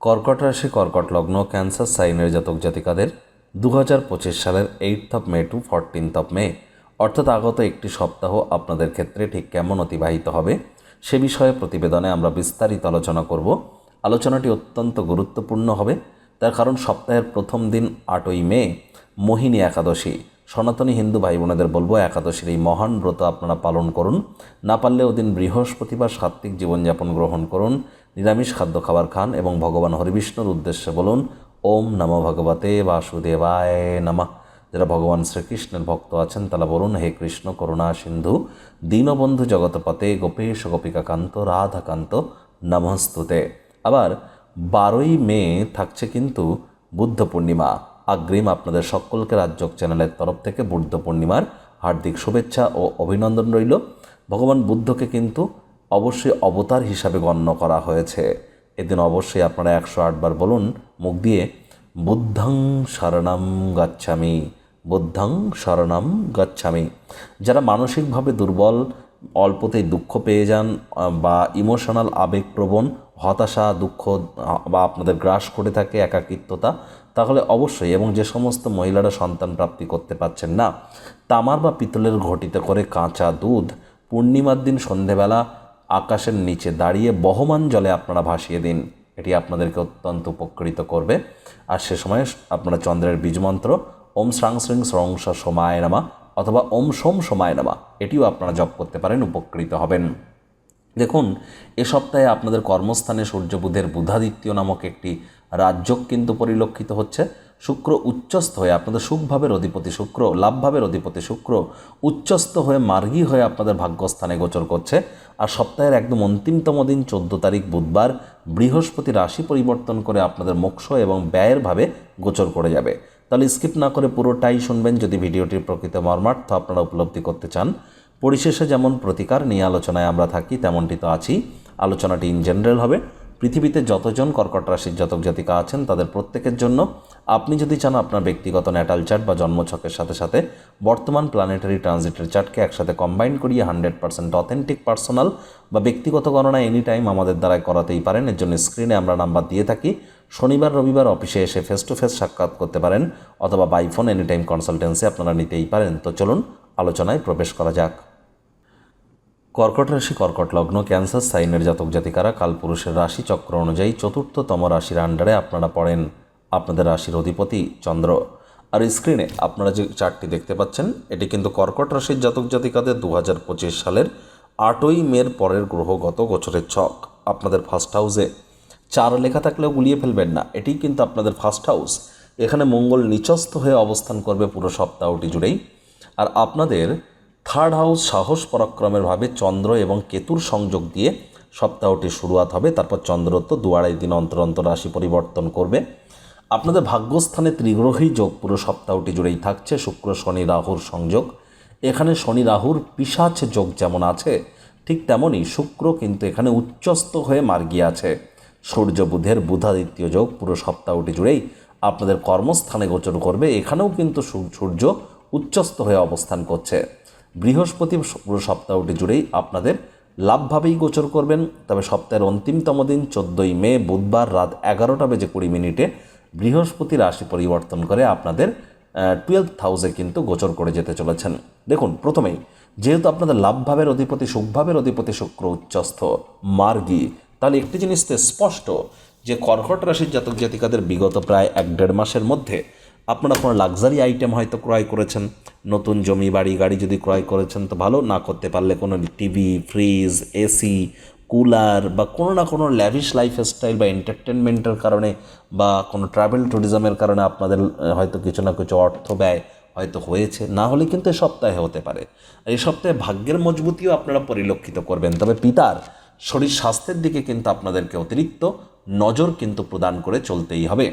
কর্কট রাশি, কর্কট লগ্ন, ক্যান্সার, সাইনের জাতক জাতিকাদের দু হাজার পঁচিশ সালের eighth of May to fourteenth of May অর্থাৎ আগত একটি সপ্তাহ আপনাদের ক্ষেত্রে ঠিক কেমন অতিবাহিত হবে সে বিষয়ে প্রতিবেদনে আমরা বিস্তারিত আলোচনা করব। আলোচনাটি অত্যন্ত গুরুত্বপূর্ণ হবে। তার কারণ সপ্তাহের প্রথম দিন আটই মে, মোহিনী একাদশী। সনাতনী হিন্দু ভাই বোনেদের বলব, একাদশীর এই মহান ব্রত আপনারা পালন করুন। না পারলে ওদিন বৃহস্পতিবার সাত্ত্বিক জীবনযাপন গ্রহণ করুন। নিরামিষ খাদ্য খাবার খান এবং ভগবান হরিবিষ্ণুর উদ্দেশ্যে বলুন, ওম নম ভগবতে বাসুদেবায় নমঃ। যারা ভগবান শ্রীকৃষ্ণের ভক্ত আছেন, তারা বলুন, হে কৃষ্ণ, করুণা, সিন্ধু, দীনবন্ধু জগৎপতে গোপেশ, গোপিকাকান্ত, রাধাকান্ত, নমস্তুতে। আবার বারোই মে থাকছে কিন্তু বুদ্ধ পূর্ণিমা। আগ্রিম আপনাদের সকলকে রাজ্যক চ্যানেলের তরফ থেকে বুদ্ধ পূর্ণিমার হার্দিক শুভেচ্ছা ও অভিনন্দন রইল। ভগবান বুদ্ধকে কিন্তু অবশ্যই অবতার হিসাবে গণ্য করা হয়েছে। এদিন অবশ্যই আপনারা একশো আটবার বলুন, মুখ দিয়ে, বুদ্ধং শরণম গচ্ছামি, বুদ্ধং শরণম গচ্ছামি। যারা মানসিকভাবে দুর্বল, অল্পতেই দুঃখ পেয়ে যান, বা ইমোশনাল আবেগপ্রবণ, হতাশা, দুঃখ, বা আপনাদের গ্রাস করে থাকে একাকিত্বতা, তাহলে অবশ্যই, এবং যে সমস্ত মহিলারা সন্তান প্রাপ্তি করতে পারছেন না, তামার বা পিতলের ঘটিতে করে কাঁচা দুধ, পূর্ণিমার দিন সন্ধেবেলা আকাশের নিচে দাঁড়িয়ে বহমান জলে আপনারা ভাসিয়ে দিন। এটি আপনাদেরকে অত্যন্ত উপকৃত করবে। আর সে সময় আপনারা চন্দ্রের বীজমন্ত্র ওম শ্রাং শ্রিং স্রংস সোমায় নামা অথবা ওম সোম সোমায় নামা এটিও আপনারা জপ করতে পারেন, উপকৃত হবেন। দেখুন, এ সপ্তাহে আপনাদের কর্মস্থানে সূর্য বুধের বুধাদিত্য নামক একটি রাজ্যক কিন্তু পরিলক্ষিত হচ্ছে। শুক্র উচ্চস্থ হয়ে আপনাদের সুখভাবের অধিপতি শুক্র, লাভভাবের অধিপতি শুক্র উচ্চস্থ হয়ে মার্গী হয়ে আপনাদের ভাগ্যস্থানে গোচর করছে। আর সপ্তাহের একদম অন্তিমতম দিন চোদ্দ তারিখ বুধবার, বৃহস্পতি রাশি পরিবর্তন করে আপনাদের মোক্ষ এবং ব্যয়ের ভাবে গোচর করে যাবে। তাহলে স্কিপ না করে পুরোটাই শুনবেন, যদি ভিডিওটির প্রকৃত মর্মার্থ আপনারা উপলব্ধি করতে চান। পরিশেষে যেমন প্রতিকার নিয়ে আলোচনায় আমরা থাকি, তেমনটি তো আছি। আলোচনাটি ইন জেনারেল হবে। পৃথিবীতে যতজন কর্কট রাশির জাতক জাতিকা আছেন, তাদের প্রত্যেকের জন্য আপনি যদি চান আপনার ব্যক্তিগত ন্যাটাল চার্ট বা জন্মছকের সাথে সাথে বর্তমান প্ল্যানেটারি ট্রানজিটের চার্টকে একসাথে কম্বাইন করিয়ে হান্ড্রেড পার্সেন্ট অথেন্টিক পার্সোনাল বা ব্যক্তিগত গণনা এনি টাইম আমাদের দ্বারাই করাতেই পারেন। এর জন্য স্ক্রিনে আমরা নাম্বার দিয়ে থাকি। শনিবার, রবিবার অফিসে এসে ফেস টু ফেস সাক্ষাৎ করতে পারেন অথবা বাইফোন এনি টাইম কনসালটেন্সি আপনারা নিতেই পারেন। তো চলুন, আলোচনায় প্রবেশ করা যাক। কর্কট রাশি কর্কট লগ্ন, ক্যান্সার, সাইনের জাতক জাতিকারা কালপুরুষের রাশি চক্র অনুযায়ী চতুর্থতম রাশির আন্ডারে আপনারা পড়েন আপনাদের রাশির অধিপতি চন্দ্র। আর স্ক্রিনে আপনারা যে চারটি দেখতে পাচ্ছেন, এটি কিন্তু কর্কট রাশির জাতক জাতিকাদের দু হাজার পঁচিশ সালের আটই মের পরের গ্রহগত গোচরের ছক। আপনাদের ফার্স্ট হাউসে চার লেখা থাকলেও গুলিয়ে ফেলবেন না, এটি কিন্তু আপনাদের ফার্স্ট হাউস এখানে মঙ্গল নিচস্থ হয়ে অবস্থান করবে পুরো সপ্তাহটি জুড়েই। আর আপনাদের থার্ড হাউস সাহস পরাক্রমের ভাবে চন্দ্র এবং কেতুর সংযোগ দিয়ে সপ্তাহটি শুরুয়াত হবে। তারপর চন্দ্র তো দু আড়াই দিন অন্তর অন্তর রাশি পরিবর্তন করবে। আপনাদের ভাগ্যস্থানে ত্রিগ্রহী যোগ পুরো সপ্তাহটি জুড়েই থাকছে। শুক্র, শনি, রাহুর সংযোগ। এখানে শনি, রাহুর পিসাচ যোগ যেমন আছে, ঠিক তেমনই শুক্র কিন্তু এখানে উচ্চস্ত হয়ে মার্গিয়ে আছে। সূর্য বুধের বুধাদিত্য যোগ পুরো সপ্তাহটি জুড়েই আপনাদের কর্মস্থানে গোচর করবে। এখানেও কিন্তু সূর্য উচ্চস্ত হয়ে অবস্থান করছে। বৃহস্পতি পুরো সপ্তাহটি জুড়েই আপনাদের লাভভাবেই গোচর করবেন। তবে সপ্তাহের অন্তিমতম দিন চোদ্দোই মে, বুধবার রাত এগারোটা বেজে কুড়ি মিনিটে বৃহস্পতি রাশি পরিবর্তন করে আপনাদের টুয়েলভ হাউসে কিন্তু গোচর করে যেতে চলেছেন। দেখুন, প্রথমেই, যেহেতু আপনাদের লাভভাবের অধিপতি সুখভাবের অধিপতি শুক্র উচ্চস্থ, মার্গী, তাহলে একটি জিনিসতে স্পষ্ট যে কর্কট রাশির জাতক জাতিকাদের বিগত প্রায় এক দেড় মাসের মধ্যে আপনারা কোনো লাক্সারি আইটেম হয়তো ক্রয় করেছেন, নতুন জমি, বাড়ি, গাড়ি যদি ক্রয় করেছেন তো ভালো, না করতে পারলে কোনো টিভি ফ্রিজ এসি কুলার বা কোনো না কোনো ল্যাভিশ লাইফস্টাইল বা এন্টারটেনমেন্টের কারণে বা কোনো ট্রাভেল ট্যুরিজমের কারণে আপনাদের হয়তো কিছু না কিছু অর্থ ব্যয় হয়তো হয়েছে, না হলে কিন্তু এ সপ্তাহে হতে পারে। আর এই সপ্তাহে ভাগ্যের মজবুতিও আপনারা পরিলক্ষিত করবেন। তবে পিতার শরীর স্বাস্থ্যের দিকে কিন্তু আপনাদেরকে অতিরিক্ত নজর কিন্তু প্রদান করে চলতেই হবে।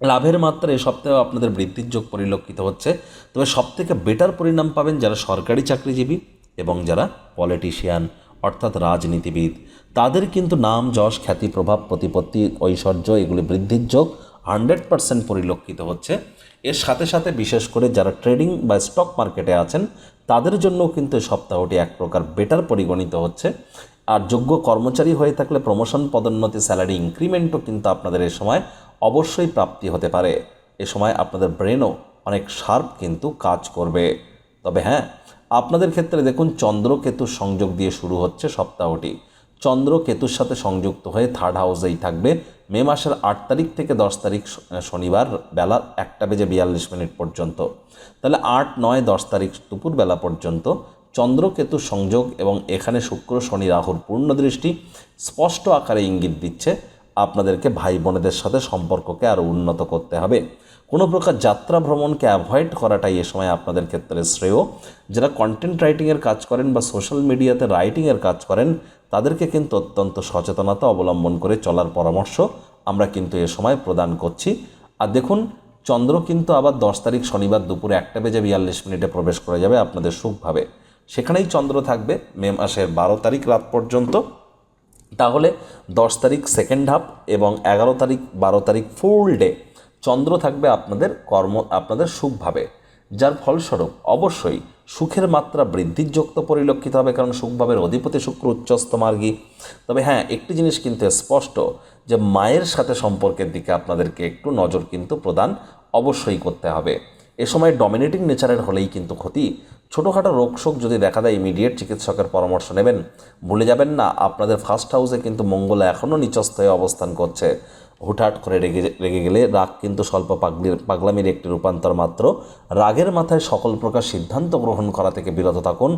লাভের মাত্রা এ সপ্তাহে আপনাদের বৃদ্ধির যোগ পরিলক্ষিত হচ্ছে। তবে সবথেকে বেটার পরিণাম পাবেন যারা সরকারি চাকরিজীবী এবং যারা পলিটিশিয়ান অর্থাৎ রাজনীতিবিদ। তাদের কিন্তু নাম, যশ, খ্যাতি, প্রভাব, প্রতিপত্তি, ঐশ্বর্য এগুলি বৃদ্ধির যোগ হান্ড্রেড পার্সেন্ট পরিলক্ষিত হচ্ছে। এর সাথে সাথে বিশেষ করে যারা ট্রেডিং বা স্টক মার্কেটে আছেন, তাদের জন্যও কিন্তু সপ্তাহটি এক প্রকার বেটার পরিগণিত হচ্ছে। আর যোগ্য কর্মচারী হয়ে থাকলে প্রমোশন পদোন্নতি স্যালারি ইনক্রিমেন্টও কিন্তু আপনাদের এ সময় অবশ্যই প্রাপ্তি হতে পারে। এ সময় আপনাদের ব্রেনও অনেক শার্প কিন্তু কাজ করবে। তবে হ্যাঁ আপনাদের ক্ষেত্রে দেখুন চন্দ্র কেতু সংযোগ দিয়ে শুরু হচ্ছে সপ্তাহটি। চন্দ্র কেতুর সাথে সংযুক্ত হয়ে থার্ড হাউসেই থাকবে। মে মাসের আট তারিখ থেকে দশ তারিখ শনিবার বেলা একটা বেজে বিয়াল্লিশ মিনিট পর্যন্ত। তাহলে আট, নয়, দশ তারিখ দুপুর বেলা পর্যন্ত চন্দ্র কেতু সংযোগ এবং এখানে শুক্র, শনি, রাহুর পূর্ণ দৃষ্টি স্পষ্ট আকারে ইঙ্গিত দিচ্ছে। আপনাদেরকে ভাই বোনেদের সাথে সম্পর্ককে আরও উন্নত করতে হবে। কোনো প্রকার যাত্রা ভ্রমণকে অ্যাভয়েড করাটাই এ সময় আপনাদের ক্ষেত্রে শ্রেয়। যারা কন্টেন্ট রাইটিংয়ের কাজ করেন বা সোশ্যাল মিডিয়াতে রাইটিংয়ের কাজ করেন, তাদেরকে কিন্তু অত্যন্ত সচেতনতা অবলম্বন করে চলার পরামর্শ আমরা কিন্তু এ সময় প্রদান করছি। আর দেখুন, চন্দ্র কিন্তু আবার দশ তারিখ শনিবার দুপুরে একটা বেজে বিয়াল্লিশ মিনিটে প্রবেশ করে যাবে আপনাদের সুখভাবে সেখানেই চন্দ্র থাকবে মে মাসের বারো তারিখ রাত পর্যন্ত। তাহলে দশ তারিখ সেকেন্ড হাফ এবং এগারো তারিখ, বারো তারিখ ফুল ডে চন্দ্র থাকবে আপনাদের কর্ম, আপনাদের সুখভাবে। যার ফলস্বরূপ অবশ্যই সুখের মাত্রা বৃদ্ধির যুক্ত পরিলক্ষিত হবে, কারণ সুখভাবের অধিপতি শুক্র, উচ্চস্থ মার্গী। তবে হ্যাঁ একটি জিনিস কিন্তু স্পষ্ট, যে মায়ের সাথে সম্পর্কের দিকে আপনাদেরকে একটু নজর কিন্তু প্রদান অবশ্যই করতে হবে। এ সময় ডমিনেটিং নেচারের হলেই কিন্তু ক্ষতি। ছোটোখাটো রোগশোক যদি দেখা দেয় ইমিডিয়েট চিকিৎসকের পরামর্শ নেবেন। ভুলে যাবেন না, আপনাদের ফার্স্ট হাউসে কিন্তু মঙ্গল এখনও নিচস্থ হয়ে অবস্থান করছে। হুটহাট করে রেগে রেগে গেলে রাগ কিন্তু স্বল্প পাগলির পাগলামির একটি রূপান্তর মাত্র। রাগের মাথায় সকল প্রকার সিদ্ধান্ত গ্রহণ করা থেকে বিরত থাকুন।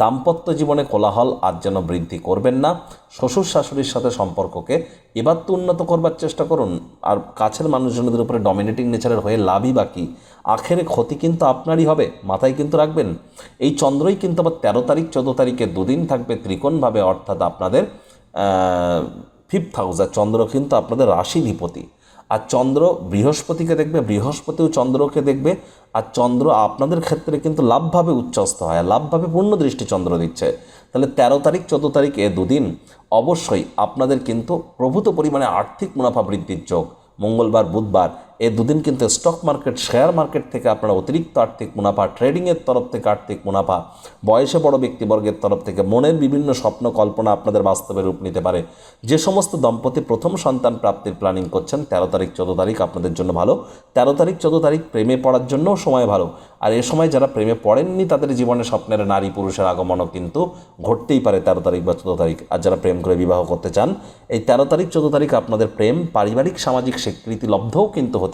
দাম্পত্য জীবনে কোলাহল আজ যেন বৃদ্ধি করবেন না। শ্বশুর শাশুড়ির সাথে সম্পর্ককে এবার তো উন্নত করবার চেষ্টা করুন। আর কাছের মানুষজনদের উপরে ডমিনেটিং নেচারের হয়ে লাভই বাকি। আখের ক্ষতি কিন্তু আপনারই হবে, মাথায় কিন্তু রাখবেন। এই চন্দ্রই কিন্তু আবার তেরো তারিখ, চোদ্দ তারিখে দুদিন থাকবে ত্রিকোণভাবে, অর্থাৎ আপনাদের ফিফথ হাউস, আর চন্দ্র কিন্তু আপনাদের রাশিধিপতি। আর চন্দ্র বৃহস্পতিকে দেখবে, বৃহস্পতিও চন্দ্রকে দেখবে, আর চন্দ্র আপনাদের ক্ষেত্রে কিন্তু লাভভাবে উচ্চস্ত হয় লাভভাবে পূর্ণ দৃষ্টি চন্দ্র দিচ্ছে। তাহলে তেরো তারিখ, চোদ্দ তারিখ এ দুদিন অবশ্যই আপনাদের কিন্তু প্রভূত পরিমাণে আর্থিক মুনাফা বৃদ্ধির যোগ, মঙ্গলবার, বুধবার এ দুদিন কিন্তু স্টক মার্কেট শেয়ার মার্কেট থেকে আপনারা অতিরিক্ত আর্থিক মুনাফা ট্রেডিংয়ের তরফ থেকে আর্থিক মুনাফা, বয়সে বড় ব্যক্তিবর্গের তরফ থেকে মনের বিভিন্ন স্বপ্ন কল্পনা আপনাদের বাস্তবে রূপ নিতে পারে। যে সমস্ত দম্পতি প্রথম সন্তান প্রাপ্তির প্ল্যানিং করছেন, তেরো তারিখ, চোদ্দ তারিখ আপনাদের জন্য ভালো। তেরো তারিখ, চোদ্দ তারিখ প্রেমে পড়ার জন্যও সময় ভালো। আর এ সময় যারা প্রেমে পড়েননি, তাদের জীবনে স্বপ্নের নারী পুরুষের আগমনও কিন্তু ঘটতেই পারে তেরো তারিখ বা চোদ্দ তারিখ। আর যারা প্রেম করে বিবাহ করতে চান, এই তেরো তারিখ, চোদ্দ তারিখ আপনাদের প্রেম, পারিবারিক, সামাজিক স্বীকৃতি লব্ধও কিন্তু হতে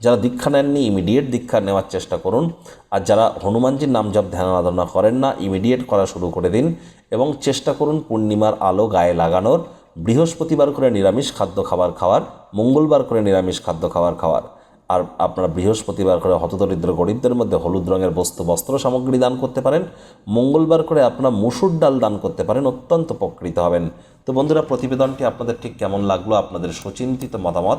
যারা দীক্ষা নেননি ইমিডিয়েট দীক্ষা নেওয়ার চেষ্টা করুন। আর যারা হনুমানজির নাম জপ ধ্যান আরাধনা করেন না ইমিডিয়েট করা শুরু করে দিন এবং চেষ্টা করুন পূর্ণিমার আলো গায়ে লাগানোর। বৃহস্পতিবার করে নিরামিষ খাদ্য খাবার খাওয়ার, মঙ্গলবার করে নিরামিষ খাদ্য খাবার খাওয়ার। আর আপনারা বৃহস্পতিবার করে হতদরিদ্র গরিবদের মধ্যে হলুদ রঙের বস্তু, বস্ত্র সামগ্রী দান করতে পারেন। মঙ্গলবার করে আপনারা মুসুর ডাল দান করতে পারেন, অত্যন্ত উপকৃত হবেন। তো বন্ধুরা, প্রতিবেদনটি আপনাদের ঠিক কেমন লাগল? আপনাদের সুচিন্তিত মতামত